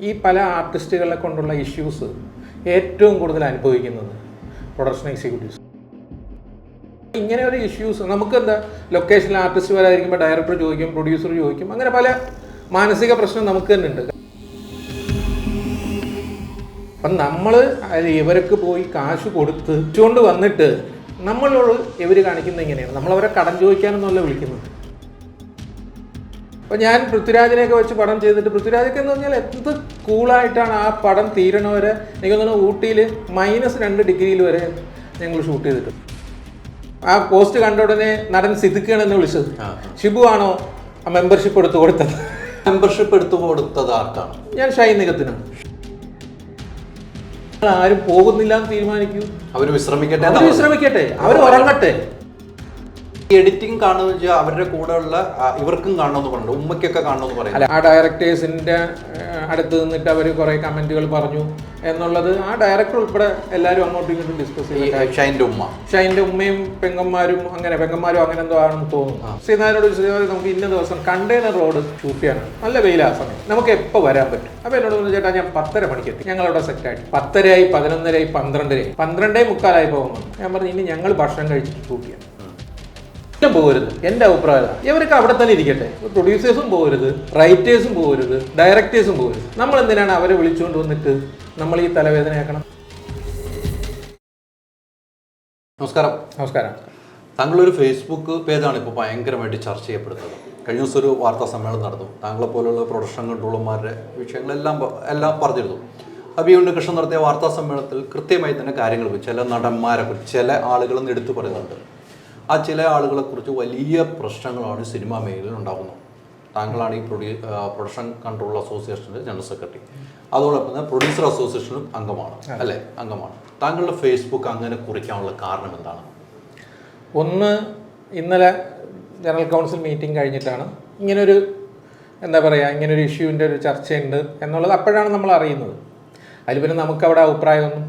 ഈ പല ആർട്ടിസ്റ്റുകളെ കൊണ്ടുള്ള ഇഷ്യൂസ് ഏറ്റവും കൂടുതൽ അനുഭവിക്കുന്നത് പ്രൊഡക്ഷൻ എക്സിക്യൂട്ടീവ്സ്. ഇങ്ങനെ ഒരു ഇഷ്യൂസ് നമുക്ക് എന്താ ലൊക്കേഷനിൽ ആർട്ടിസ്റ്റ് വരാതിരിക്കുമ്പോൾ ഡയറക്ടർ ചോദിക്കും പ്രൊഡ്യൂസർ ചോദിക്കും അങ്ങനെ പല മാനസിക പ്രശ്നം നമുക്ക് തന്നെ ഉണ്ട്. അപ്പം നമ്മൾ ഇവർക്ക് പോയി കാശ് കൊടുത്ത് കൊണ്ട് വന്നിട്ട് നമ്മളോട് ഇവർ കാണിക്കുന്നത് ഇങ്ങനെയാണ്. നമ്മളവരെ കടം ചോദിക്കാനൊന്നുമല്ല വിളിക്കുന്നത്. അപ്പം ഞാൻ പൃഥ്വിരാജിനെയൊക്കെ വെച്ച് പടം ചെയ്തിട്ട് പൃഥ്വിരാജൊക്കെ എന്ന് പറഞ്ഞാൽ എന്ത് കൂളായിട്ടാണ് ആ പടം തീരണവരെ എനിക്ക് തോന്നുന്നു ഊട്ടിയിൽ മൈനസ് രണ്ട് ഡിഗ്രിയിൽ വരെ ഞങ്ങൾ ഷൂട്ട് ചെയ്തിട്ടുണ്ട് ആ പോസ്റ്റ് കണ്ട ഉടനെ നടൻ സിദ്ദിഖാണ് എന്നെ വിളിച്ചത്. ഷിബു ആണോ ആ മെമ്പർഷിപ്പ് എടുത്തു കൊടുത്തത്? മെമ്പർഷിപ്പ് എടുത്തു കൊടുത്തത് ആർക്കാണ്? ഞാൻ ഷൈ നികത്തിനും ആരും പോകുന്നില്ല എന്ന് തീരുമാനിക്കൂ. അവർ വിശ്രമിക്കട്ടെ അവർ വിശ്രമിക്കട്ടെ. അവർ ഉറങ്ങട്ടെ. എഡിറ്റിംഗ് കാണുന്ന വെച്ചാൽ അവരുടെ കൂടെയുള്ള ഉള്ള ഇവർക്കും കാണണമെന്ന് പറഞ്ഞു. ഉമ്മയ്ക്കൊക്കെ കാണണമെന്ന് പറയും അല്ല ആ ഡയറക്ടേഴ്സിന്റെ അടുത്ത് നിന്നിട്ട് അവർ കുറെ കമന്റുകൾ പറഞ്ഞു എന്നുള്ളത് ആ ഡയറക്ടർ ഉൾപ്പെടെ എല്ലാവരും അങ്ങോട്ടും ഇങ്ങോട്ടും ഡിസ്കസ് ചെയ്യും ഷൈന്റെ ഉമ്മ. ഷൈന്റെ ഉമ്മയും പെങ്ങന്മാരും അങ്ങനെ പെങ്ങന്മാരും അങ്ങനെ എന്തോ ആണെന്ന് തോന്നുന്നു. ശ്രീനാഥനോട് ശ്രീനാഥ് നമുക്ക് ഇന്ന ദിവസം കണ്ടെയ്നർ റോഡ് ഷൂട്ട് ചെയ്യണം നല്ല വെയിലാ സമയം. നമുക്ക് എപ്പോൾ വരാൻ പറ്റും? അപ്പോൾ എന്നോട് പറഞ്ഞു ചേട്ടാ ഞാൻ പത്തര മണിക്ക് എത്തി. ഞങ്ങളവിടെ സെറ്റായിട്ട് പത്തരയായി പതിനൊന്നരയായി പന്ത്രണ്ടരയായി പന്ത്രണ്ടേ മുക്കാലായി പോകുന്നു. ഞാൻ പറഞ്ഞു ഇനി ഞങ്ങൾ ഭക്ഷണം കഴിച്ചിട്ട് ഷൂട്ട് ചെയ്യാം. ഒട്ടും പോകരുത്. എന്റെ അഭിപ്രായം ഇവർക്ക് ഇവരൊക്കെ അവിടെ തന്നെ ഇരിക്കട്ടെ. പ്രൊഡ്യൂസേഴ്സും പോകരുത് റൈറ്റേഴ്സും പോകരുത് ഡയറക്ടേഴ്സും പോകരുത്. നമ്മൾ എന്തിനാണ് അവരെ വിളിച്ചുകൊണ്ട് വന്നിട്ട് നമ്മൾ ഈ തലവേദനയാക്കണം? നമസ്കാരം. നമസ്കാരം. താങ്കളൊരു ഫേസ്ബുക്ക് പേജാണ് ഇപ്പോൾ ഭയങ്കരമായിട്ട് ചർച്ച ചെയ്യപ്പെടുന്നത്. കഴിഞ്ഞ ദിവസം ഒരു വാർത്താ സമ്മേളനം നടന്നു. താങ്കളെ പോലുള്ള പ്രൊഡക്ഷൻ കൺട്രോളർമാരുടെ വിഷയങ്ങളെല്ലാം എല്ലാം പറഞ്ഞിരുന്നു. അബി ഉണ്ണികൃഷ്ണൻ നടത്തിയ വാർത്താ സമ്മേളനത്തിൽ കൃത്യമായി തന്നെ കാര്യങ്ങൾ. ചില നടന്മാരെ കുറിച്ച് ചില ആളുകളെന്ന് എടുത്തു പറയുന്നുണ്ട്. ആ ചില ആളുകളെ കുറിച്ച് വലിയ പ്രശ്നങ്ങളാണ് സിനിമാ മേഖലയിൽ ഉണ്ടാകുന്നത്. താങ്കളാണ് ഈ പ്രൊഡ്യൂ പ്രൊഡക്ഷൻ കൺട്രോൾ അസോസിയേഷന്റെ ജനറൽ സെക്രട്ടറി. അതോടൊപ്പം തന്നെ പ്രൊഡ്യൂസർ അസോസിയേഷനും അംഗമാണ് അല്ലേ? അംഗമാണ്. താങ്കളുടെ ഫേസ്ബുക്ക് അങ്ങനെ കുറിക്കാനുള്ള കാരണം എന്താണ്? ഒന്ന് ഇന്നലെ ജനറൽ കൗൺസിൽ മീറ്റിംഗ് കഴിഞ്ഞിട്ടാണ്. ഇങ്ങനൊരു എന്താ പറയുക ഇങ്ങനൊരു ഇഷ്യൂവിന്റെ ഒരു ചർച്ചയുണ്ട് എന്നുള്ളത് അപ്പോഴാണ് നമ്മൾ അറിയുന്നത്. അതിൽ പിന്നെ നമുക്കവിടെ അഭിപ്രായമൊന്നും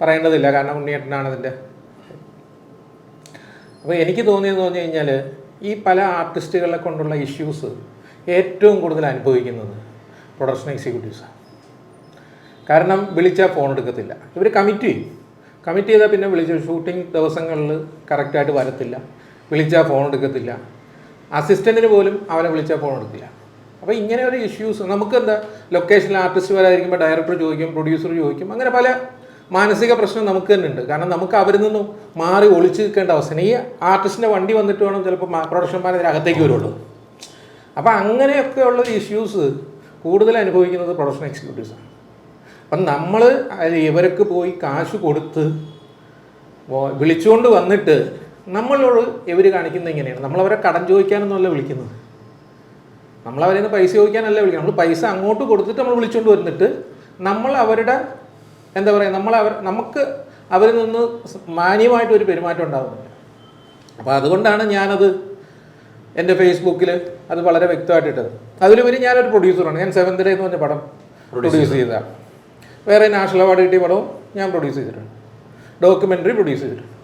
പറയേണ്ടതില്ല. കാരണം ഉണ്ണിയേട്ടനാണ് അതിന്റെ അപ്പോൾ എനിക്ക് തോന്നിയെന്ന് പറഞ്ഞു കഴിഞ്ഞാൽ ഈ പല ആർട്ടിസ്റ്റുകളെ കൊണ്ടുള്ള ഇഷ്യൂസ് ഏറ്റവും കൂടുതൽ അനുഭവിക്കുന്നത് പ്രൊഡക്ഷൻ എക്സിക്യൂട്ടീവ്സാണ് കാരണം വിളിച്ചാൽ ഫോൺ എടുക്കത്തില്ല. ഇവർ കമ്മിറ്റ് ചെയ്യും. കമ്മിറ്റ് ചെയ്താൽ പിന്നെ വിളിച്ച ഷൂട്ടിംഗ് ദിവസങ്ങളിൽ കറക്റ്റായിട്ട് വരത്തില്ല. വിളിച്ചാൽ ഫോൺ എടുക്കത്തില്ല. അസിസ്റ്റന്റിന് പോലും അവനെ വിളിച്ചാൽ ഫോൺ എടുക്കില്ല അപ്പോൾ ഇങ്ങനെ ഒരു ഇഷ്യൂസ് നമുക്ക് എന്താ ലൊക്കേഷനിൽ ആർട്ടിസ്റ്റ് വരായിരിക്കുമ്പോൾ ഡയറക്ടർ ചോദിക്കും പ്രൊഡ്യൂസർ ചോദിക്കും അങ്ങനെ പല മാനസിക പ്രശ്നം നമുക്ക് തന്നെ ഉണ്ട് കാരണം നമുക്ക് അവരിൽ നിന്നും മാറി ഒളിച്ചു നിൽക്കേണ്ട അവസ്ഥയാണ് ഈ ആർട്ടിസ്റ്റിന്റെ വണ്ടി വന്നിട്ട് വേണം ചിലപ്പോൾ പ്രൊഡക്ഷൻ മാനേജർ അകത്തേക്ക് വരുള്ളൂ. അപ്പോൾ അങ്ങനെയൊക്കെയുള്ള ഇഷ്യൂസ് കൂടുതൽ അനുഭവിക്കുന്നത് പ്രൊഡക്ഷൻ എക്സിക്യൂട്ടീവ്സാണ് അപ്പം നമ്മൾ ഇവർക്ക് പോയി കാശ് കൊടുത്ത് വിളിച്ചുകൊണ്ട് വന്നിട്ട് നമ്മളോട് ഇവർ കാണിക്കുന്നത് ഇങ്ങനെയാണ്. നമ്മളവരെ കടം ചോദിക്കാനൊന്നുമല്ല വിളിക്കുന്നത്. നമ്മളവരെ നിന്ന് പൈസ ചോദിക്കാനല്ല വിളിക്കുന്നത്. നമ്മൾ പൈസ അങ്ങോട്ട് കൊടുത്തിട്ട് നമ്മൾ വിളിച്ചുകൊണ്ട് വന്നിട്ട് നമ്മൾ അവരുടെ എന്താ പറയുക നമ്മൾ അവർ നമുക്ക് അവരിൽ നിന്ന് മാന്യമായിട്ടൊരു മാന്യമായിട്ട് ഒരു പെരുമാറ്റം ഉണ്ടാകുന്നില്ല അപ്പോൾ അതുകൊണ്ടാണ് ഞാനത് എന്റെ ഫേസ്ബുക്കിൽ അത് വളരെ വ്യക്തമായിട്ട് ഇട്ടത്. അതിലുപരി ഞാനൊരു പ്രൊഡ്യൂസറാണ്. ഞാൻ സെവൻത് ഡേ എന്ന് പറഞ്ഞ പടം പ്രൊഡ്യൂസ് ചെയ്തതാണ്. വേറെ നാഷണൽ അവാർഡ് കിട്ടിയ പടവും ഞാൻ പ്രൊഡ്യൂസ് ചെയ്തിട്ടുണ്ട്. ഡോക്യുമെന്ററി പ്രൊഡ്യൂസ് ചെയ്തിട്ടുണ്ട്.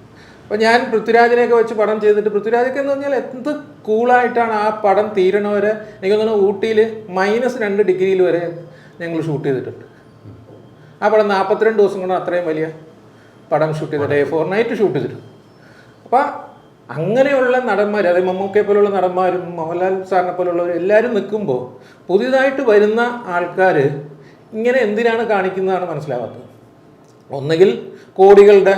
അപ്പോൾ ഞാൻ പൃഥ്വിരാജിനെയൊക്കെ വെച്ച് പടം ചെയ്തിട്ട് പൃഥ്വിരാജൊക്കെ എന്ന് പറഞ്ഞാൽ എന്ത് കൂളായിട്ടാണ് ആ പടം തീരണവരെ എനിക്ക് തോന്നുന്നു ഊട്ടിയിൽ മൈനസ് രണ്ട് ഡിഗ്രിയിൽ വരെ ഞങ്ങൾ ഷൂട്ട് ചെയ്തിട്ടുണ്ട്. ആ പടം നാൽപ്പത്തിരണ്ട് ദിവസം കൊണ്ട് അത്രയും വലിയ പടം ഷൂട്ട് ചെയ്ത് ഡേ ഫോർ നൈറ്റ് ഷൂട്ട് ചെയ്തിട്ടുണ്ട് അപ്പം അങ്ങനെയുള്ള നടന്മാർ അതായത് മമ്മൂക്കയെ പോലുള്ള നടന്മാരും മോഹൻലാൽ സാറിനെ പോലുള്ളവർ എല്ലാവരും നിൽക്കുമ്പോൾ പുതിയതായിട്ട് വരുന്ന ആൾക്കാർ ഇങ്ങനെ എന്തിനാണ് കാണിക്കുന്നതാണ് മനസ്സിലാവാത്തത്. ഒന്നുകിൽ കോടികളുടെ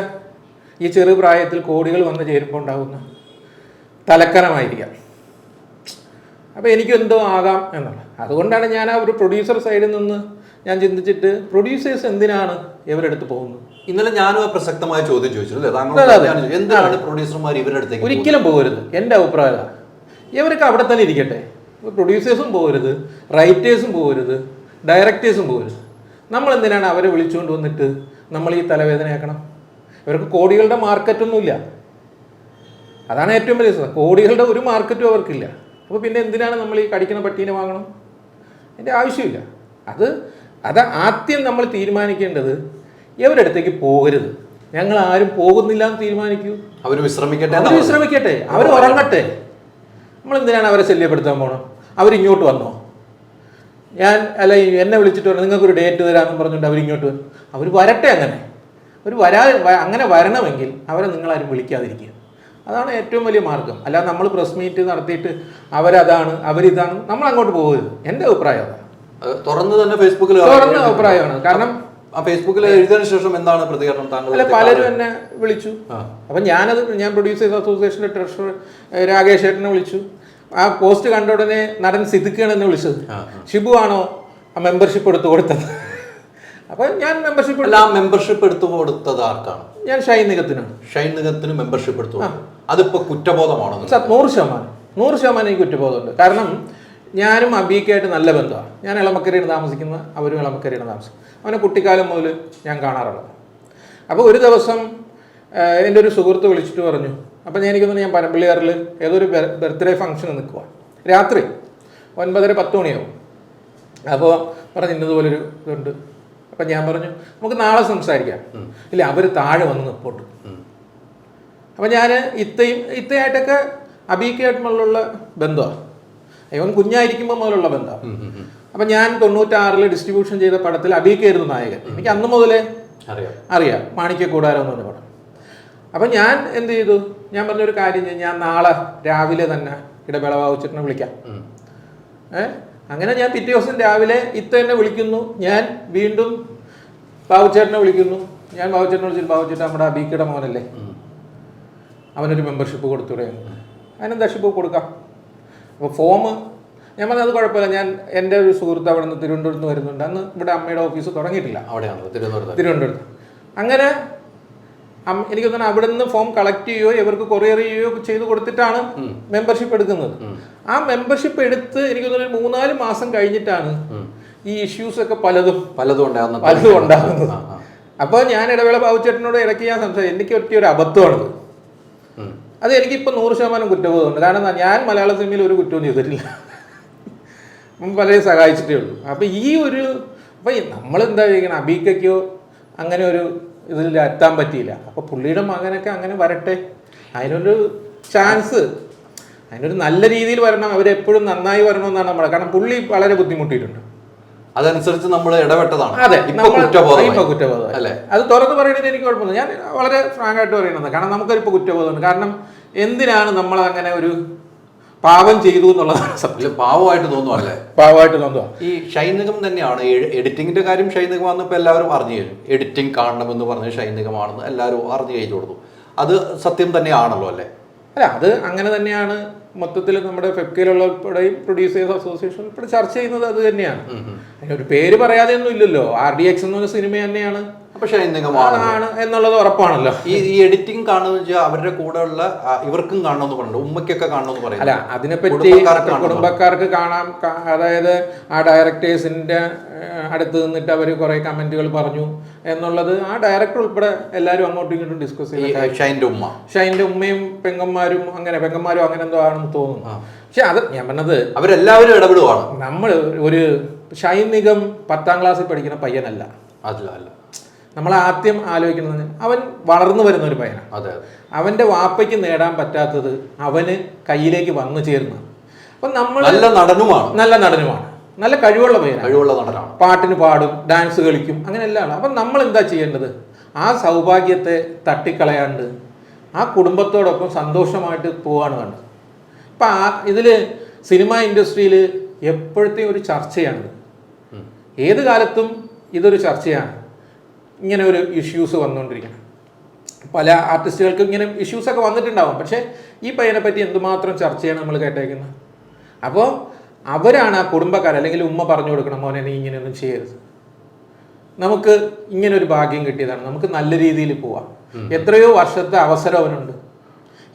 ഈ ചെറു പ്രായത്തിൽ കോടികൾ വന്ന് ചേരുമ്പോൾ ഉണ്ടാകുന്ന തലക്കനമായിരിക്കാം. അപ്പോൾ എനിക്കും എന്തോ ആകാം എന്നുള്ളത്. അതുകൊണ്ടാണ് ഞാൻ ആ ഒരു പ്രൊഡ്യൂസർ സൈഡിൽ നിന്ന് ഞാൻ ചിന്തിച്ചിട്ട് പ്രൊഡ്യൂസേഴ്സ് എന്തിനാണ് ഇവരെടുത്ത് പോകുന്നത്? ഇന്നലെ ഞാനും ആ പ്രസക്തമായ ചോദ്യം ചോദിച്ചു അല്ലേ? താങ്കൾ അതെ, അതെ. ഞാൻ ചോദിച്ചു, എന്തിനാണ് പ്രൊഡ്യൂസർമാർ ഇവരുടെ അടുത്തേക്ക്? ഒരിക്കലും പോകരുത്. എന്റെ അഭിപ്രായം ഇവർക്ക് ഇവരൊക്കെ അവിടെ തന്നെ ഇരിക്കട്ടെ. പ്രൊഡ്യൂസേഴ്സും പോകരുത് റൈറ്റേഴ്സും പോകരുത് ഡയറക്ടേഴ്സും പോകരുത്. നമ്മൾ എന്തിനാണ് അവരെ വിളിച്ചുകൊണ്ട് വന്നിട്ട് നമ്മൾ ഈ തലവേദനയാക്കണം? ഇവർക്ക് കോടികളുടെ മാർക്കറ്റൊന്നുമില്ല അതാണ് ഏറ്റവും വലിയ. കോടികളുടെ ഒരു മാർക്കറ്റും അവർക്കില്ല. അപ്പോൾ പിന്നെ എന്തിനാണ് നമ്മൾ ഈ കടിക്കുന്ന പട്ടീനെ വാങ്ങണം? അതിന്റെ ആവശ്യമില്ല. അത് അത് ആദ്യം നമ്മൾ തീരുമാനിക്കേണ്ടത് എവരടുത്തേക്ക് അടുത്തേക്ക് പോകരുത്. ഞങ്ങൾ ആരും പോകുന്നില്ല എന്ന് തീരുമാനിക്കൂ. അവർ വിശ്രമിക്കട്ടെ അവർ വിശ്രമിക്കട്ടെ. അവർ ഉറങ്ങട്ടെ. നമ്മൾ എന്തിനാണ് അവരെ ശല്യപ്പെടുത്താൻ പോണം അവരിങ്ങോട്ട് വന്നോ? ഞാൻ അല്ല എന്നെ വിളിച്ചിട്ട് വരണം നിങ്ങൾക്കൊരു ഡേറ്റ് തരാമെന്ന് പറഞ്ഞിട്ട് അവരിങ്ങോട്ട് വരും അവർ വരട്ടെ അങ്ങനെ. അവർ വരാ അങ്ങനെ വരണമെങ്കിൽ അവരെ നിങ്ങളാരും വിളിക്കാതിരിക്കുക. അതാണ് ഏറ്റവും വലിയ മാർഗം. അല്ലാതെ നമ്മൾ പ്രസ് മീറ്റ് നടത്തിയിട്ട് അവരതാണ് അവരിതാണ് നമ്മൾ അങ്ങോട്ട് പോകരുത്. എന്റെ അഭിപ്രായം അതാണ്. അത് തുറന്ന് തന്നെ ഫേസ്ബുക്കിൽ തുറന്ന അഭിപ്രായമാണ്. കാരണം ആ ഫേസ്ബുക്കിൽ എഴുതിയതിനു ശേഷം എന്താണ് പ്രതികരണം താങ്കൾ അല്ല പലരും എന്നെ വിളിച്ചു. അപ്പൊ ഞാനത് ഞാൻ പ്രൊഡ്യൂസേഴ്സ് അസോസിയേഷന്റെ ട്രഷറർ രാകേഷ് ഏട്ടനെ വിളിച്ചു. ആ പോസ്റ്റ് കണ്ട ഉടനെ നടൻ സിദ്ദിഖാണ് എന്നെ വിളിച്ചത്. ഷിബു ആണോ ആ മെമ്പർഷിപ്പ് എടുത്തു കൊടുത്തത്? അപ്പൊ ഞാൻ മെമ്പർഷിപ്പ് അല്ല ആ മെമ്പർഷിപ്പ് എടുത്തു കൊടുത്തത് ആർക്കാണ്? ഞാൻ ഷൈൻ നികത്തിനാണ് ഷൈൻ നിഗത്തിന് മെമ്പർഷിപ്പ് എടുത്തു. അതിപ്പോ കുറ്റബോധമാണോ നൂറ് ശതമാനം. നൂറ് ശതമാനം എനിക്ക് കുറ്റബോധമുണ്ട്. കാരണം ഞാനും അബീക്കായിട്ട് നല്ല ബന്ധമാണ്. ഞാൻ ഇളമക്കരയാണ് താമസിക്കുന്ന അവരും ഇളമക്കരയാണ് താമസിക്കുന്നത്. അവനെ കുട്ടിക്കാലം മുതൽ ഞാൻ കാണാറുള്ളത്. അപ്പോൾ ഒരു ദിവസം എന്റെ ഒരു സുഹൃത്ത് വിളിച്ചിട്ട് പറഞ്ഞു അപ്പം ഞാൻ എനിക്കൊന്ന് ഞാൻ പനമ്പിള്ളിയാറിൽ ഏതൊരു ബർത്ത്ഡേ ഫംഗ്ഷന് നിൽക്കുക രാത്രി ഒൻപതര പത്ത് മണിയാവും. അപ്പോൾ പറഞ്ഞു ഇന്നതുപോലൊരു ഇതുണ്ട്. അപ്പം ഞാൻ പറഞ്ഞു നമുക്ക് നാളെ സംസാരിക്കാം. ഇല്ല അവർ താഴെ വന്ന് നിൽപ്പുണ്ട്. അപ്പം ഞാൻ ഇത്തയും ഇത്തയായിട്ടൊക്കെ അബീക്കായിട്ടുള്ള ബന്ധമാണ് ഇവൻ കുഞ്ഞായിരിക്കുമ്പോൾ മുതലുള്ള ബന്ധം. അപ്പൊ ഞാൻ തൊണ്ണൂറ്റാറിൽ ഡിസ്ട്രിബ്യൂഷൻ ചെയ്ത പടത്തിൽ അബീക്കായിരുന്നു നായകൻ. എനിക്ക് അന്ന് മുതലേ അറിയാം. അറിയാം. മാണിക്യ കൂടാരം എന്ന് പറഞ്ഞ പടം. അപ്പം ഞാൻ എന്ത് ചെയ്തു? ഞാൻ പറഞ്ഞൊരു കാര്യം ഞാൻ നാളെ രാവിലെ തന്നെ ഇടവേള വാവുച്ചിട്ടിനെ വിളിക്കാം. ഏ? അങ്ങനെ ഞാൻ പിറ്റേ ദിവസം രാവിലെ ഇത്ത എന്നെ വിളിക്കുന്നു. ഞാൻ വീണ്ടും ബാബുച്ചേട്ടനെ വിളിക്കുന്നു. ഞാൻ ബാബുച്ചേട്ടനെ വിളിച്ചിട്ട് ബാബുച്ചേട്ടൻ നമ്മുടെ അബീക്കയുടെ മോനല്ലേ. അവനൊരു മെമ്പർഷിപ്പ് കൊടുത്തൂടെ. അതിനെന്താ ഷിപ്പ് കൊടുക്കാം? അപ്പോൾ ഫോം ഞാൻ പറഞ്ഞത് കുഴപ്പമില്ല. ഞാൻ എന്റെ ഒരു സുഹൃത്ത് അവിടെ നിന്ന് തിരുവനന്തപുരത്ത് നിന്ന് വരുന്നുണ്ട്. അന്ന് ഇവിടെ അമ്മയുടെ ഓഫീസ് തുടങ്ങിയിട്ടില്ല. അവിടെയാണ്? തിരുവനന്തപുരത്ത്. തിരുവനന്തപുരത്ത്. അങ്ങനെ എനിക്ക് തോന്നുന്നു അവിടെ നിന്ന് ഫോം കളക്ട് ചെയ്യുകയോ ഇവർക്ക് കൊറിയർ ചെയ്യുകയോ ചെയ്ത് കൊടുത്തിട്ടാണ് മെമ്പർഷിപ്പ് എടുക്കുന്നത്. ആ മെമ്പർഷിപ്പ് എടുത്ത് എനിക്ക് തോന്നുന്നു മൂന്നാൽ മാസം കഴിഞ്ഞിട്ടാണ് ഈ ഇഷ്യൂസ് ഒക്കെ പലതും പലതും ഉണ്ടാകുന്നത്. പലതും ഉണ്ടാകുന്നത്. അപ്പോൾ ഞാൻ ഇടവേള ബാബുചേട്ടനോട് ഇടയ്ക്ക് ഞാൻ സംസാരിച്ചു. എനിക്ക് പറ്റിയ ഒരു അബദ്ധമാണത്. അത് എനിക്കിപ്പോൾ നൂറ് ശതമാനം കുറ്റബോധമുണ്ട്. കാരണം ഞാൻ മലയാള സിനിമയിൽ ഒരു കുറ്റവും ചെയ്തിട്ടില്ല. പലരെയും സഹായിച്ചിട്ടേ ഉള്ളൂ. അപ്പോൾ ഈ ഒരു അപ്പോൾ നമ്മളെന്താ ചെയ്യണം അബീക്കയ്ക്കോ അങ്ങനെ ഒരു ഇതിൽ എത്താൻ പറ്റിയില്ല. അപ്പോൾ പുള്ളിയുടെ മകനൊക്കെ അങ്ങനെ വരട്ടെ. അതിനൊരു ചാൻസ്. അതിനൊരു നല്ല രീതിയിൽ വരണം. അവരെപ്പോഴും നന്നായി വരണമെന്നാണ് നമ്മൾ കാരണം പുള്ളി വളരെ ബുദ്ധിമുട്ടിയിട്ടുണ്ട്. അതനുസരിച്ച് നമ്മൾ ഇടപെട്ടതാണ്. അതെ ഇപ്പൊ കുറ്റബോധം. ഇപ്പൊ കുറ്റബോധം അല്ലേ? അത് തുറന്ന് പറയുന്നത് എനിക്ക് കുഴപ്പമില്ല. ഞാൻ വളരെ ഫ്രാങ്ക് ആയിട്ട് പറയുന്നത് കാരണം നമുക്കൊരിപ്പോൾ കുറ്റബോധമുണ്ട്. കാരണം എന്തിനാണ് നമ്മൾ അങ്ങനെ ഒരു പാവം ചെയ്തു എന്നുള്ളതാണ് സത്യം പാവമായിട്ട് തോന്നുവല്ലേ? പാവമായിട്ട് തോന്നുക ഈ ഷൈനികം തന്നെയാണ്. എഡിറ്റിങ്ങിന്റെ കാര്യം ഷൈനികമാണെന്ന് ഇപ്പൊ എല്ലാവരും അറിഞ്ഞു കഴിഞ്ഞു. എഡിറ്റിംഗ് കാണണം എന്ന് പറഞ്ഞ ഷൈനികമാണെന്ന് എല്ലാവരും അറിഞ്ഞു കഴിഞ്ഞു കൊടുത്തു. അത് സത്യം തന്നെയാണല്ലോ അല്ലേ? അല്ല അത് അങ്ങനെ തന്നെയാണ് മൊത്തത്തിൽ നമ്മുടെ ഫെപ്കയിലുള്ള ഉൾപ്പെടെയും പ്രൊഡ്യൂസേഴ്സ് അസോസിയേഷൻ ഉൾപ്പെടെ ചർച്ച ചെയ്യുന്നത് അത് തന്നെയാണ്. അതിനൊരു പേര് പറയാതെ ഒന്നും ഇല്ലല്ലോ. ആർ ഡി എക്സ് എന്ന് പറഞ്ഞ സിനിമ തന്നെയാണ്. പക്ഷേ ആണ് എന്നുള്ളത് ഉറപ്പാണല്ലോ. ഈ ഈ എഡിറ്റിംഗ് കാണുന്ന വെച്ചാൽ അവരുടെ കൂടെ ഉള്ള ഇവർക്കും കാണണമെന്ന് പറയുന്നുണ്ട്. ഉമ്മയ്ക്കൊക്കെ കാണണമെന്ന് അല്ല അതിനെപ്പറ്റി കുടുംബക്കാർക്ക്. കാണാം അതായത് ആ ഡയറക്ടേഴ്സിന്റെ അടുത്ത് നിന്നിട്ട് അവർ കുറെ കമന്റുകൾ പറഞ്ഞു എന്നുള്ളത് ആ ഡയറക്ടർ ഉൾപ്പെടെ എല്ലാവരും അങ്ങോട്ടും ഇങ്ങോട്ടും ഡിസ്കസ് ചെയ്യും ഷൈന്റെ ഉമ്മ. ഷൈന്റെ ഉമ്മയും പെങ്ങന്മാരും അങ്ങനെ പെങ്ങന്മാരും അങ്ങനെ എന്തോ ആണെന്ന് തോന്നുന്നു. പക്ഷെ അത് ഞാൻ പറഞ്ഞത് അവരെല്ലാവരും ഇടപെടുവാണ്. നമ്മൾ ഒരു ഷൈനികം പത്താം ക്ലാസ്സിൽ പഠിക്കുന്ന പയ്യനല്ല. അല്ല അല്ല. നമ്മൾ ആദ്യം ആലോചിക്കുന്നത് അവൻ വളർന്നു വരുന്ന ഒരു പയ്യനാണ് അതെ അതെ. അവന്റെ വാപ്പയ്ക്ക് നേടാൻ പറ്റാത്തത് അവന് കയ്യിലേക്ക് വന്നു ചേർന്നു അപ്പം നമ്മൾ നല്ല നടനുമാണ്. നല്ല നടനുമാണ്. നല്ല കഴിവുള്ള പയ്യനാണ്. കഴിവുള്ള നടനാണ്. പാട്ടിന് പാടും ഡാൻസ് കളിക്കും അങ്ങനെ എല്ലാം അപ്പം നമ്മൾ എന്താ ചെയ്യേണ്ടത്? ആ സൗഭാഗ്യത്തെ തട്ടിക്കളയാണ്ട് ആ കുടുംബത്തോടൊപ്പം സന്തോഷമായിട്ട് പോവാണ് വേണ്ടത്. ഇപ്പം ഇതിൽ ഇതിൽ സിനിമ ഇൻഡസ്ട്രിയിൽ എപ്പോഴത്തെയും ഒരു ചർച്ചയാണിത്? ഏത് കാലത്തും ഇതൊരു ചർച്ചയാണ്. ഇങ്ങനെ ഒരു ഇഷ്യൂസ് വന്നുകൊണ്ടിരിക്കണം പല ആർട്ടിസ്റ്റുകൾക്കും ഇങ്ങനെ ഇഷ്യൂസൊക്കെ വന്നിട്ടുണ്ടാവും. പക്ഷേ ഈ പയ്യനെ പറ്റി എന്തുമാത്രം ചർച്ചയാണ് നമ്മൾ കേട്ടേക്കുന്നത്? അപ്പോൾ അവരാണ് ആ കുടുംബക്കാർ അല്ലെങ്കിൽ ഉമ്മ പറഞ്ഞു കൊടുക്കണം മോനെ നീ ഇങ്ങനെയൊന്നും ചെയ്യരുത്. നമുക്ക് ഇങ്ങനെ ഒരു ഭാഗ്യം കിട്ടിയതാണ്. നമുക്ക് നല്ല രീതിയിൽ പോവാം. എത്രയോ വർഷത്തെ അവസരം അവനുണ്ട്.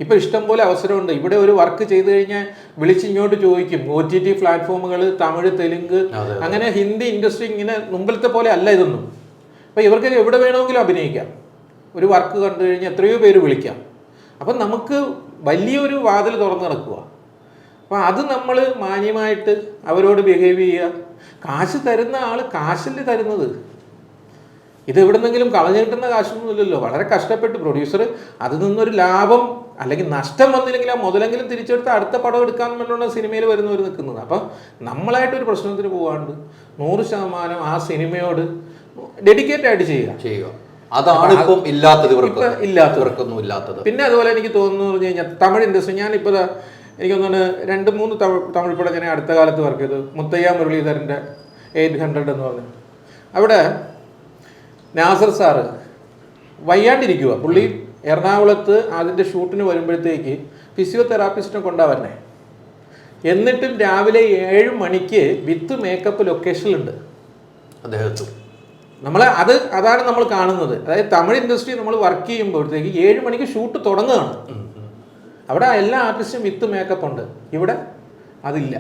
ഇപ്പൊ ഇഷ്ടംപോലെ അവസരമുണ്ട്. ഇവിടെ ഒരു വർക്ക് ചെയ്തു കഴിഞ്ഞാൽ വിളിച്ച് ഇങ്ങോട്ട് ചോദിക്കും. ഒ ടി ടി പ്ലാറ്റ്ഫോമുകൾ തമിഴ് തെലുങ്ക് അങ്ങനെ ഹിന്ദി ഇൻഡസ്ട്രി ഇങ്ങനെ മുമ്പിലത്തെ പോലെ അല്ല ഇതൊന്നും. അപ്പൊ ഇവർക്ക് എവിടെ വേണമെങ്കിലും അഭിനയിക്കാം. ഒരു വർക്ക് കണ്ടു കഴിഞ്ഞാൽ എത്രയോ പേര് വിളിക്കാം. അപ്പം നമുക്ക് വലിയൊരു വാതിൽ തുറന്നു കിടക്കുക അപ്പം അത് നമ്മൾ മാന്യമായിട്ട് അവരോട് ബിഹേവ് ചെയ്യുക. കാശ് തരുന്ന ആൾ കാശിൽ തരുന്നത്? ഇത് എവിടെന്നെങ്കിലും കളഞ്ഞു കിട്ടുന്ന കാശൊന്നുമില്ലല്ലോ. വളരെ കഷ്ടപ്പെട്ട് പ്രൊഡ്യൂസർ അതിൽ നിന്നൊരു ലാഭം അല്ലെങ്കിൽ നഷ്ടം വന്നില്ലെങ്കിൽ ആ മുതലെങ്കിലും തിരിച്ചെടുത്ത് അടുത്ത പടം എടുക്കാൻ വേണ്ടിയുള്ള സിനിമയിൽ വരുന്നവർ നിൽക്കുന്നത്. അപ്പം നമ്മളായിട്ടൊരു പ്രശ്നത്തിന് പോകാണ്ട് നൂറ് ശതമാനം ആ സിനിമയോട് ഡെഡിക്കേറ്റ് ആയിട്ട് ചെയ്യുക. ചെയ്യുക. അതാണ് ഇപ്പം ഇല്ലാത്തത് ഇവർക്ക്. ഇപ്പൊ ഇല്ലാത്തത്. പിന്നെ അതുപോലെ എനിക്ക് തോന്നുന്നു പറഞ്ഞു കഴിഞ്ഞാൽ തമിഴ് ഇൻഡസ്ട്രി ഞാനിപ്പോൾ എനിക്ക് തോന്നുന്നു രണ്ട് മൂന്ന് തമിഴ് തമിഴ് പടം ഞാൻ അടുത്ത കാലത്ത് വർക്ക് ചെയ്തു. മുത്തയ്യ മുരളീധരന്റെ എയ്റ്റ് ഹൺഡ്രഡ് എന്ന് പറഞ്ഞു. അവിടെ നാസർ സാറ് വയ്യാണ്ടിരിക്കുക പുള്ളി എറണാകുളത്ത് അതിന്റെ ഷൂട്ടിന് വരുമ്പോഴത്തേക്ക് ഫിസിയോതെറാപ്പിസ്റ്റിനെ കൊണ്ടാ വരണേ. എന്നിട്ടും രാവിലെ ഏഴ് മണിക്ക് വിത്ത് മേക്കപ്പ് ലൊക്കേഷനിലുണ്ട് അദ്ദേഹത്തും. നമ്മൾ അത് അതാണ് നമ്മൾ കാണുന്നത്. അതായത് തമിഴ് ഇൻഡസ്ട്രി നമ്മൾ വർക്ക് ചെയ്യുമ്പോഴത്തേക്ക് ഏഴ് മണിക്ക് ഷൂട്ട് തുടങ്ങുകയാണ്. അവിടെ എല്ലാ ആർട്ടിസ്റ്റും വിത്ത് മേക്കപ്പ് ഉണ്ട്. ഇവിടെ അതില്ല.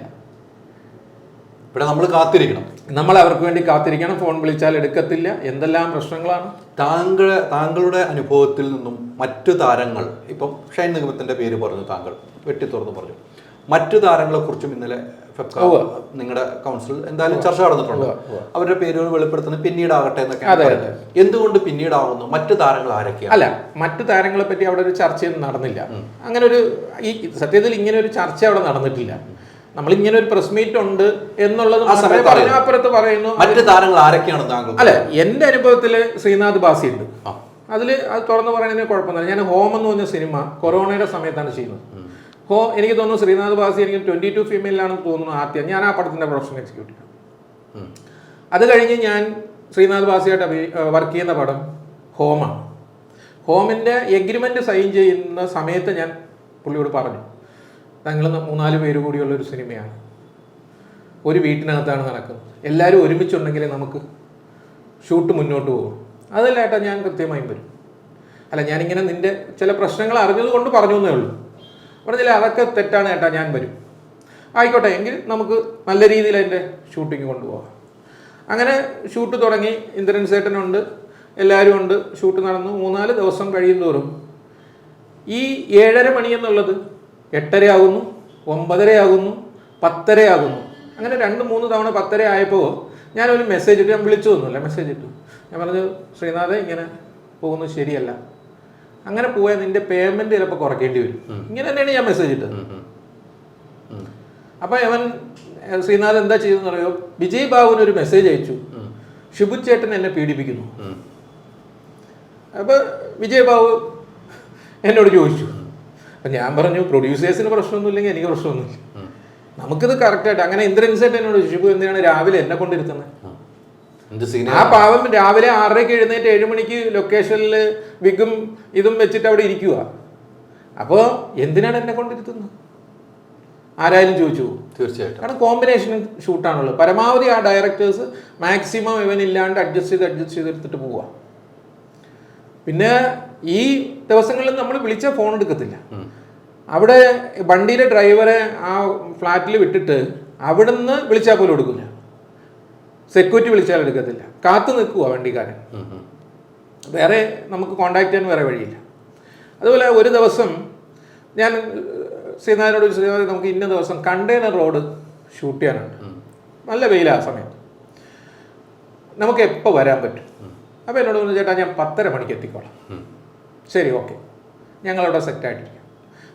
ഇവിടെ നമ്മൾ കാത്തിരിക്കണം. നമ്മൾ അവർക്ക് വേണ്ടി കാത്തിരിക്കണം. ഫോൺ വിളിച്ചാൽ എടുക്കത്തില്ല. എന്തെല്ലാം പ്രശ്നങ്ങളാണ്? താങ്കൾ താങ്കളുടെ അനുഭവത്തിൽ നിന്നും മറ്റു താരങ്ങൾ ഇപ്പം ഷൈൻ നിഗമത്തിന്റെ പേര് പറഞ്ഞു താങ്കൾ വെട്ടി തുറന്ന് പറഞ്ഞു. മറ്റു താരങ്ങളെ കുറിച്ചും ഇന്നലെ നിങ്ങളുടെ കൗൺസിൽ എന്തായാലും ചർച്ച നടന്നിട്ടുണ്ട്. അവരുടെ പേരുകൾ വെളിപ്പെടുത്തുന്നത് പിന്നീടാകട്ടെ എന്നൊക്കെ. എന്തുകൊണ്ട് പിന്നീടാവുന്നു? മറ്റു താരങ്ങൾ ആരൊക്കെയാണ്? അല്ല മറ്റു താരങ്ങളെ പറ്റി അവിടെ ഒരു ചർച്ചയൊന്നും നടന്നില്ല. അങ്ങനെ ഒരു ഈ സത്യത്തിൽ ഇങ്ങനെ ഒരു ചർച്ച അവിടെ നടന്നിട്ടില്ല. നമ്മൾ ഇങ്ങനെ ഒരു പ്രസ് മീറ്റ് ഉണ്ട് എന്നുള്ളത് പറഞ്ഞു അപ്പുറത്ത് പറയുന്നു. മറ്റു താരങ്ങൾ ആരൊക്കെയാണ് താങ്കൾ അല്ല എന്റെ അനുഭവത്തിൽ ശ്രീനാഥ് ബാസി ഉണ്ട്. അതിൽ അത് തുറന്നു പറയുന്നതിന് കുഴപ്പമൊന്നുമില്ല. ഞാൻ ഹോം എന്ന് പറഞ്ഞ സിനിമ കൊറോണയുടെ സമയത്താണ് ചെയ്യുന്നത്. ഹോ എനിക്ക് തോന്നുന്നു ശ്രീനാഥ് ഭാസി എനിക്ക് ട്വന്റി ടു ഫീമെയിലാണെന്ന് തോന്നുന്നു ആദ്യം. ഞാൻ ആ പടത്തിന്റെ പ്രൊഡക്ഷൻ എക്സിക്യൂട്ടീവ്. അത് കഴിഞ്ഞ് ഞാൻ ശ്രീനാഥ് ബാസിയായിട്ട് വർക്ക് ചെയ്യുന്ന പടം ഹോമാണ്. ഹോമിന്റെ എഗ്രിമെന്റ് സൈൻ ചെയ്യുന്ന സമയത്ത് ഞാൻ പുള്ളിയോട് പറഞ്ഞു ഞങ്ങൾ മൂന്നാൽ പേര് കൂടിയുള്ള ഒരു സിനിമയാണ്. ഒരു വീട്ടിനകത്താണ് നടക്കുന്നത്. എല്ലാവരും ഒരുമിച്ചുണ്ടെങ്കിലേ നമുക്ക് ഷൂട്ട് മുന്നോട്ട് പോകും. അതല്ല ഏട്ടാ ഞാൻ കൃത്യമായും വരും. അല്ല ഞാനിങ്ങനെ നിന്റെ ചില പ്രശ്നങ്ങൾ അറിഞ്ഞത് കൊണ്ട് പറഞ്ഞു എന്നേ ഉള്ളൂ. പറഞ്ഞില്ല അതൊക്കെ തെറ്റാണ് ഏട്ടാ ഞാൻ വരും. ആയിക്കോട്ടെ എങ്കിൽ നമുക്ക് നല്ല രീതിയിൽ അതിന്റെ ഷൂട്ടിങ് കൊണ്ടുപോകാം. അങ്ങനെ ഷൂട്ട് തുടങ്ങി ഇന്ദ്രൻ സേട്ടനുണ്ട് എല്ലാവരും ഉണ്ട് ഷൂട്ട് നടന്നു. മൂന്നാൽ ദിവസം കഴിയും തോറും ഈ ഏഴര മണി എന്നുള്ളത് എട്ടര ആകുന്നു ഒമ്പതര ആകുന്നു പത്തര ആകുന്നു അങ്ങനെ രണ്ട് മൂന്ന് തവണ പത്തര ആയപ്പോൾ ഞാനൊരു മെസ്സേജ് ഇട്ട് ഞാൻ വിളിച്ചു ഒന്നുമില്ല മെസ്സേജ് ഇട്ടു. ഞാൻ പറഞ്ഞു ശ്രീനാഥ് ഇങ്ങനെ പോകുന്നത് ശരിയല്ല. അങ്ങനെ പോയാൽ നിന്റെ പേയ്മെന്റ് ചിലപ്പോൾ കുറയ്ക്കേണ്ടി വരും. ഇങ്ങനെ തന്നെയാണ് ഞാൻ മെസ്സേജ് ഇട്ടത്. അപ്പോൾ അവൻ ശ്രീനാഥ് എന്താ ചെയ്തെന്ന് പറയുമോ വിജയ് ബാബുവിന് ഒരു മെസ്സേജ് അയച്ചു. ഷിബു ചേട്ടൻ എന്നെ പീഡിപ്പിക്കുന്നു. അപ്പൊ വിജയ് ബാബു എന്നോട് ചോദിച്ചു. അപ്പൊ ഞാൻ പറഞ്ഞു പ്രൊഡ്യൂസേഴ്സിന് പ്രശ്നമൊന്നുമില്ലെങ്കിൽ എനിക്ക് പ്രശ്നമൊന്നുമില്ല. നമുക്കിത് കറക്റ്റായിട്ട് അങ്ങനെ ഇന്ദ്രൻസേട്ട് എന്നോട് ശിശു എന്തിനാണ് രാവിലെ എന്നെ കൊണ്ടിരുത്തുന്നത് ആ. പാവം രാവിലെ ആറരയ്ക്ക് എഴുന്നേറ്റ് ഏഴ് മണിക്ക് ലൊക്കേഷനിൽ വിഗും ഇതും വെച്ചിട്ട് അവിടെ ഇരിക്കുക അപ്പോൾ എന്തിനാണ് എന്നെ കൊണ്ടിരുത്തുന്നത് ആരായാലും ചോദിച്ചു. തീർച്ചയായിട്ടും. കാരണം കോമ്പിനേഷൻ ഷൂട്ടാണുള്ളത് പരമാവധി ആ ഡയറക്ടേഴ്സ് മാക്സിമം ഇവൻ ഇല്ലാണ്ട് അഡ്ജസ്റ്റ് ചെയ്ത് അഡ്ജസ്റ്റ് ചെയ്ത് ചെയ്തെടുത്തിട്ട് പോവുക പിന്നെ ഈ ദിവസങ്ങളിൽ നമ്മൾ വിളിച്ച ഫോൺ എടുക്കത്തില്ല. അവിടെ വണ്ടിയിലെ ഡ്രൈവറെ ആ ഫ്ലാറ്റിൽ വിട്ടിട്ട് അവിടുന്ന് വിളിച്ചാൽ പോലും എടുക്കില്ല. സെക്യൂരിറ്റി വിളിച്ചാലും എടുക്കത്തില്ല. കാത്തു നിൽക്കുക വണ്ടിക്കാരൻ. വേറെ നമുക്ക് കോണ്ടാക്ട് ചെയ്യാൻ വേറെ വഴിയില്ല. അതുപോലെ ഒരു ദിവസം ഞാൻ ശ്രീനാഥനോട് ശ്രീനാഥ് നമുക്ക് ഇന്ന ദിവസം കണ്ടെയ്നർ റോഡ് ഷൂട്ട് ചെയ്യാനുണ്ട്. നല്ല വെയിലാ ആ സമയത്ത് നമുക്ക് എപ്പോൾ വരാൻ പറ്റും? അപ്പോൾ എന്നോട് പറഞ്ഞു ചേട്ടാ ഞാൻ പത്തര മണിക്ക് എത്തിക്കോളാം. ശരി ഓക്കെ. ഞങ്ങളവിടെ സെറ്റായിട്ടിരിക്കും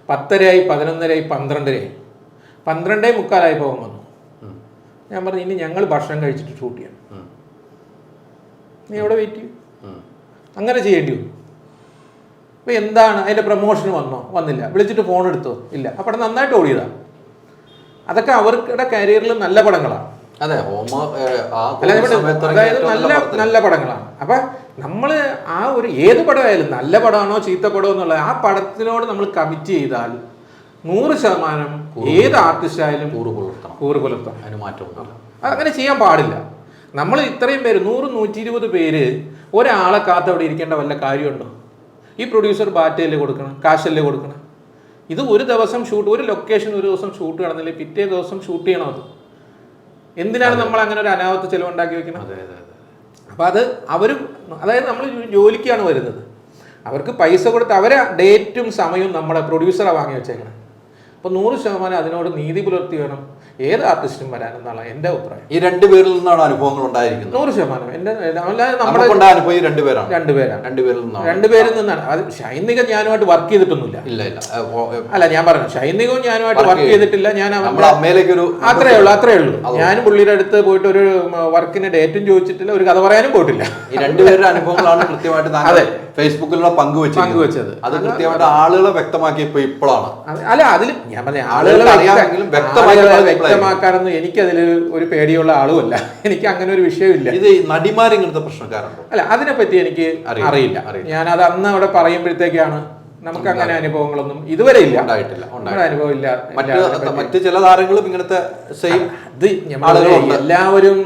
പത്തരയായി പതിനൊന്നരയായി പന്ത്രണ്ടരയായി. പന്ത്രണ്ടേ മുക്കാലായി പോകാൻ വന്നു. ഞാൻ പറഞ്ഞു ഇനി ഞങ്ങൾ ഭക്ഷണം കഴിച്ചിട്ട് ഷൂട്ട് ചെയ്യണം. നീ എവിടെ വെയിറ്റ് ചെയ്യും? അങ്ങനെ ചെയ്യേണ്ടി വന്നു. അപ്പോൾ എന്താണ്? അതിന്റെ പ്രൊമോഷൻ വന്നോ? വന്നില്ല. വിളിച്ചിട്ട് ഫോൺ എടുത്തോ? ഇല്ല. അപ്പോൾ നന്നായിട്ട് ഓടിയതാണ് അതൊക്കെ അവരുടെ കരിയറിൽ നല്ല പടങ്ങളാണ് അതെ ഹോമ അതായത് നല്ല നല്ല പടങ്ങളാണ്. അപ്പൊ നമ്മൾ ആ ഒരു ഏത് പടമായാലും നല്ല പടമാണോ ചീത്ത പടമോ എന്നുള്ള ആ പടത്തിനോട് നമ്മൾ കമ്മിറ്റ് ചെയ്താൽ നൂറ് ശതമാനം ഏത് ആർട്ടിസ്റ്റ് ആയാലും കൂറ് പുലർത്തണം കൂറ് പുലർത്താം. അതിന് മാറ്റമൊന്നുമില്ല അങ്ങനെ ചെയ്യാൻ പാടില്ല. നമ്മൾ ഇത്രയും പേര് നൂറ് നൂറ്റി ഇരുപത് പേര് ഒരാളെ കാത്തവിടെ ഇരിക്കേണ്ട വല്ല കാര്യമുണ്ടോ? ഈ പ്രൊഡ്യൂസർ ബാറ്റയിൽ കൊടുക്കണം കാശല്ലേ കൊടുക്കണം? ഇത് ഒരു ദിവസം ഷൂട്ട് ഒരു ലൊക്കേഷൻ ഒരു ദിവസം ഷൂട്ട് നടന്നില്ലേ പിറ്റേ ദിവസം ഷൂട്ട് ചെയ്യണം അത്? എന്തിനാണ് നമ്മൾ അങ്ങനെ ഒരു അനാവത്ത് ചെലവുണ്ടാക്കി വെക്കുന്നത് അതെ അതെ അതെ. അപ്പോൾ അത് അവരും അതായത് നമ്മൾ ജോലിക്കാണ് വരുന്നത്. അവർക്ക് പൈസ കൊടുത്ത് അവരെ ഡേറ്റും സമയവും നമ്മളെ പ്രൊഡ്യൂസറാണ് വാങ്ങി വെച്ചേക്കണം. അപ്പോൾ നൂറ് ശതമാനം അതിനോട് നീതി പുലർത്തി വേണം. ഏത് ആർട്ടിസ്റ്റും വരാനെന്നാണ് എന്റെ അഭിപ്രായം. ഈ രണ്ടുപേരിൽ നിന്നാണ് അനുഭവങ്ങൾ ഉണ്ടായിരിക്കുന്നത്? നൂറ് ശതമാനം. എന്റെ അല്ലാതെ നമ്മുടെ നമുക്കുണ്ടായ അനുഭവം ഈ രണ്ടുപേരാണ് രണ്ടുപേരാണ് രണ്ടുപേരിൽ നിന്നാണ്. രണ്ടുപേരിൽ നിന്നാണ്. അത് ഷൈനിക ഞാനുമായിട്ട് വർക്ക് ചെയ്തിട്ടൊന്നുമില്ല. ഇല്ല ഇല്ല. അല്ല ഞാൻ പറഞ്ഞു ഷൈനികവും ഞാനുമായിട്ട് വർക്ക് ചെയ്തിട്ടില്ല. ഞാൻ അമ്മയിലേക്ക് ഒരു അത്രേ ഉള്ളൂ അത്രേ ഉള്ളൂ. ഞാനും പുള്ളിയുടെ അടുത്ത് പോയിട്ട് ഒരു വർക്കിന് ഡേറ്റും ചോദിച്ചിട്ടില്ല. ഒരു കഥ പറയാനും പോയിട്ടില്ല. ഈ രണ്ടുപേരുടെ അനുഭവങ്ങളാണ് കൃത്യമായിട്ട് അതെ. ഫേസ്ബുക്കിലൂടെ പങ്കുവെച്ചത് പങ്കുവെച്ചത്. അത് കൃത്യമായിട്ട് ആളുകളെ വ്യക്തമാക്കിയപ്പോ ഇപ്പോഴാണ്. അല്ല അതിൽ ഞാൻ പറഞ്ഞ ആളുകളെ അറിയാമെങ്കിലും വ്യക്തമാക്കാനൊന്നും എനിക്കതിൽ ഒരു പേടിയുള്ള ആളുമല്ല. എനിക്ക് അങ്ങനെ ഒരു വിഷയമില്ല ഇത് നടിമാർ ഇങ്ങനത്തെ പ്രശ്നക്കാരുണ്ടോ? അല്ല അതിനെപ്പറ്റി എനിക്ക് അറിയില്ല. ഞാൻ അത് അന്ന് അവിടെ പറയുമ്പോഴത്തേക്കാണ് നമുക്ക് അങ്ങനെ അനുഭവങ്ങളൊന്നും ഇതുവരെ ഇല്ല. ഉണ്ടായിട്ടില്ല അനുഭവം ഇല്ല. മറ്റ് ചില താരങ്ങളും ഇങ്ങനത്തെ സെയിം എല്ലാവരും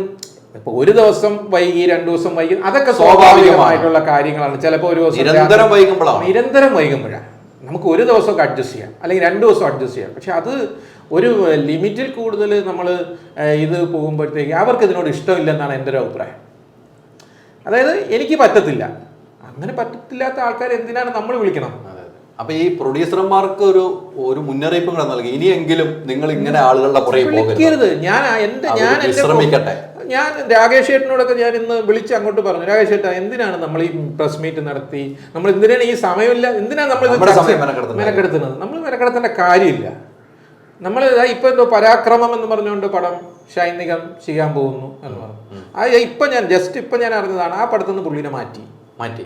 ഇപ്പൊ ഒരു ദിവസം വൈകി രണ്ടു ദിവസം വൈകി അതൊക്കെ സ്വാഭാവികമായിട്ടുള്ള കാര്യങ്ങളാണ്. ചിലപ്പോൾ ഒരു ദിവസം നിരന്തരം വൈകുമ്പോഴാണ്. നിരന്തരം വൈകുമ്പോഴാണ് നമുക്ക് ഒരു ദിവസമൊക്കെ അഡ്ജസ്റ്റ് ചെയ്യാം. അല്ലെങ്കിൽ രണ്ട് ദിവസം അഡ്ജസ്റ്റ് ചെയ്യാം. പക്ഷെ അത് ഒരു ലിമിറ്റിൽ കൂടുതൽ നമ്മൾ ഇത് പോകുമ്പോഴത്തേക്ക് അവർക്ക് ഇതിനോട് ഇഷ്ടമില്ലെന്നാണ് എന്റെ ഒരു അഭിപ്രായം. അതായത് എനിക്ക് പറ്റത്തില്ല. അങ്ങനെ പറ്റത്തില്ലാത്ത ആൾക്കാർ എന്തിനാണ് നമ്മൾ വിളിക്കണം. അപ്പൊ ഈ പ്രൊഡ്യൂസർമാർക്ക് ഒരു ഒരു മുന്നറിയിപ്പ് കൂടെ നൽകി. ഇനിയെങ്കിലും നിങ്ങൾ ഇങ്ങനെ ആളുകളുടെ പുറകെ വിളിക്കരുത്. ഞാൻ എന്റെ ഞാൻ ശ്രമിക്കട്ടെ. ഞാൻ രാകേഷ് ഏട്ടനോടൊക്കെ ഞാൻ ഇന്ന് വിളിച്ച് അങ്ങോട്ട് പറഞ്ഞു. രാകേഷ് ഏട്ടാ എന്തിനാണ് നമ്മൾ ഈ പ്രസ് മീറ്റ് നടത്തി? നമ്മൾ എന്തിനാണ് ഈ സമയമില്ല? എന്തിനാണ് നമ്മൾ? മെനക്കെടുത്തുന്നത്? നമ്മൾ മെനക്കെടുത്തേണ്ട കാര്യമില്ല. നമ്മൾ ഇപ്പൊ എന്തോ പരാക്രമം എന്ന് പറഞ്ഞുകൊണ്ട് പടം ഷൈനികം ചെയ്യാൻ പോകുന്നു എന്ന് പറഞ്ഞു. ആ ഇപ്പൊ ഞാൻ ജസ്റ്റ് ഇപ്പൊ ഞാൻ അറിഞ്ഞതാണ് ആ പടത്തിൽ നിന്ന് പുള്ളിനെ മാറ്റി മാറ്റി.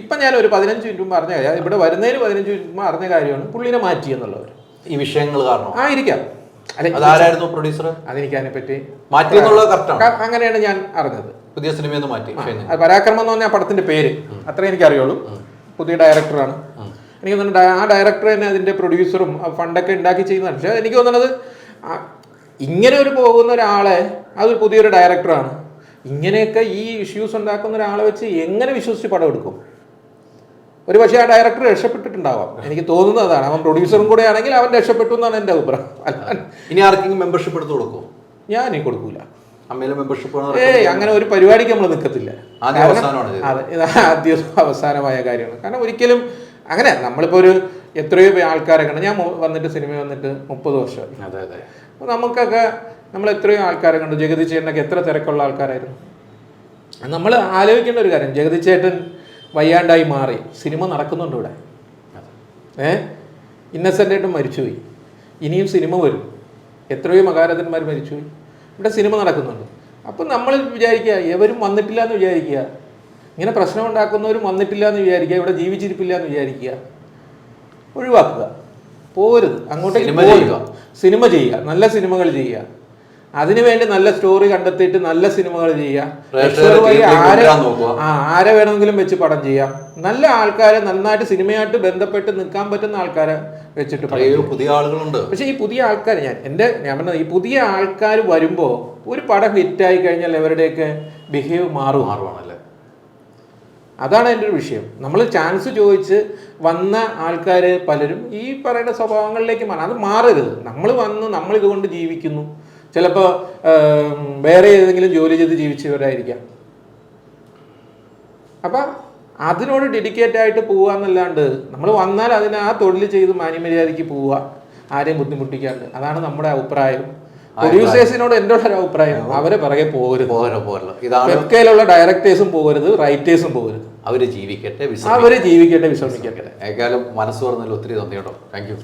ഇപ്പൊ ഞാൻ ഒരു പതിനഞ്ച് മിനിറ്റ് മുമ്പ് അറിഞ്ഞ കാര്യം ഇവിടെ വരുന്നതിന് പതിനഞ്ച് മിനിറ്റ് മുമ്പ് അറിഞ്ഞ കാര്യമാണ് പുള്ളിനെ മാറ്റി എന്നുള്ളവർ ഈ വിഷയങ്ങൾ കാരണം. ആ ഇരിക്കാം. അതാരായിരുന്നു പ്രൊഡ്യൂസർ അതെനിക്ക് അതിനെപ്പറ്റി മാറ്റി അങ്ങനെയാണ് ഞാൻ അറിഞ്ഞത്. പുതിയ സിനിമ മാറ്റി പരാക്രമം എന്ന് പറഞ്ഞാൽ പടത്തിന്റെ പേര്. അത്രേ എനിക്ക് അറിയുള്ളൂ പുതിയ ഡയറക്ടറാണ് എനിക്ക് തോന്നുന്നു ആ ഡയറക്ടർ തന്നെ അതിന്റെ പ്രൊഡ്യൂസറും ആ ഫണ്ടൊക്കെ ഉണ്ടാക്കി ചെയ്യുന്നതാണ്. പക്ഷേ എനിക്ക് തോന്നുന്നത് ഇങ്ങനെ ഒരു പോകുന്ന ഒരാളെ അതൊരു പുതിയൊരു ഡയറക്ടറാണ് ഇങ്ങനെയൊക്കെ ഈ ഇഷ്യൂസ് ഉണ്ടാക്കുന്ന ഒരാളെ വെച്ച് എങ്ങനെ വിശ്വസിച്ച് പടം എടുക്കും? ഒരു പക്ഷേ ആ ഡയറക്ടർ രക്ഷപ്പെട്ടിട്ടുണ്ടാവാം. എനിക്ക് തോന്നുന്നത് അതാണ്. അവൻ പ്രൊഡ്യൂസറും കൂടെ ആണെങ്കിൽ അവൻ രക്ഷപ്പെട്ടു എന്നാണ് എന്റെ അഭിപ്രായം. അല്ല ഇനി ആർക്കെങ്കിലും മെമ്പർഷിപ്പ് എടുത്ത് കൊടുക്കും? ഞാൻ ഇനി കൊടുക്കൂല. അമ്മയിലെ മെമ്പർഷിപ്പ് ഏയ് അങ്ങനെ ഒരു പരിപാടിക്ക് നമ്മൾ നിൽക്കത്തില്ല ആദ്യം അവസാനമാണ് ആദ്യം അവസാനമായ കാര്യമാണ്. കാരണം ഒരിക്കലും അങ്ങനെ നമ്മളിപ്പോ ഒരു എത്രയോ ആൾക്കാരെ കണ്ട് ഞാൻ വന്നിട്ട് സിനിമ വന്നിട്ട് മുപ്പത് വർഷമായി അതെ അതെ. അപ്പോൾ നമുക്കൊക്കെ നമ്മൾ എത്രയോ ആൾക്കാരെ കണ്ടു. ജഗതി ചേട്ടനൊക്കെ എത്ര തിരക്കുള്ള ആൾക്കാരായിരുന്നു. നമ്മൾ ആലോചിക്കേണ്ട ഒരു കാര്യം ജഗതി ചേട്ടൻ വയ്യാണ്ടായി മാറി. സിനിമ നടക്കുന്നുണ്ട് ഇവിടെ. ഏ ഇന്നസെന്റ് ആയിട്ട് മരിച്ചുപോയി. ഇനിയും സിനിമ വരും. എത്രയോ മകാരഥന്മാർ മരിച്ചുപോയി. ഇവിടെ സിനിമ നടക്കുന്നുണ്ട്. അപ്പം നമ്മൾ വിചാരിക്കുക എവരും വന്നിട്ടില്ല എന്ന് വിചാരിക്കുക. ഇങ്ങനെ പ്രശ്നം ഉണ്ടാക്കുന്നവരും വന്നിട്ടില്ല എന്ന് വിചാരിക്കുക ഇവിടെ ജീവിച്ചിരിപ്പില്ല എന്ന് വിചാരിക്കുക. ഒഴിവാക്കുക. പോരുത്. അങ്ങോട്ടേക്ക്. ചെയ്യുക. സിനിമ ചെയ്യുക. നല്ല സിനിമകൾ ചെയ്യുക. അതിനുവേണ്ടി നല്ല സ്റ്റോറി കണ്ടെത്തിയിട്ട് നല്ല സിനിമകൾ ചെയ്യുക. ആരെ വേണമെങ്കിലും വെച്ച് പടം ചെയ്യാം. നല്ല ആൾക്കാരെ നന്നായിട്ട് സിനിമയായിട്ട് ബന്ധപ്പെട്ട് നിൽക്കാൻ പറ്റുന്ന ആൾക്കാരെ വെച്ചിട്ട് പുതിയ ആളുകളുണ്ട്. പക്ഷെ ഈ പുതിയ ആൾക്കാർ ഞാൻ എന്റെ ഞാൻ പറഞ്ഞത് ഈ പുതിയ ആൾക്കാർ വരുമ്പോ ഒരു പടം ഹിറ്റായി കഴിഞ്ഞാൽ ഇവരുടെയൊക്കെ ബിഹേവ് മാറും? മാറുവാണല്ലേ? അതാണ് എന്റെ ഒരു വിഷയം. നമ്മൾ ചാൻസ് ചോദിച്ച് വന്ന ആൾക്കാർ പലരും ഈ പറയുന്ന സ്വഭാവങ്ങളിലേക്ക് മാറും. അത് മാറരുത്. നമ്മൾ വന്ന് നമ്മൾ ഇതുകൊണ്ട് ജീവിക്കുന്നു. ചിലപ്പോൾ വേറെ ഏതെങ്കിലും ജോലി ചെയ്ത് ജീവിച്ചവരായിരിക്കാം. അപ്പം അതിനോട് ഡെഡിക്കേറ്റ് ആയിട്ട് പോവുക എന്നല്ലാണ്ട് നമ്മൾ വന്നാൽ അതിനെ ആ തൊഴിൽ ചെയ്ത് മാന്യമര്യാദയ്ക്ക് പോവുക. ആരെയും ബുദ്ധിമുട്ടിക്കാണ്ട്. അതാണ് നമ്മുടെ അഭിപ്രായം. പ്രൊഡ്യൂസേഴ്സിനോട് എന്റെ ഒരു അഭിപ്രായം. അവരെ പിറകെ പോകരുത്. പോകരുത് പോകരുത്. ഇതാണ് വെബ്കയിലുള്ള ഡയറക്ടേഴ്സും പോകരുത് റൈറ്റേഴ്സും പോകരുത്. അവർ ജീവിക്കട്ടെ അവർ ജീവിക്കട്ടെ വിശ്രമിക്കട്ടെ. ഏക്കാലം മനസ്സ് പറഞ്ഞതിൽ ഒത്തിരി നന്ദിയുണ്ടോ. Thank you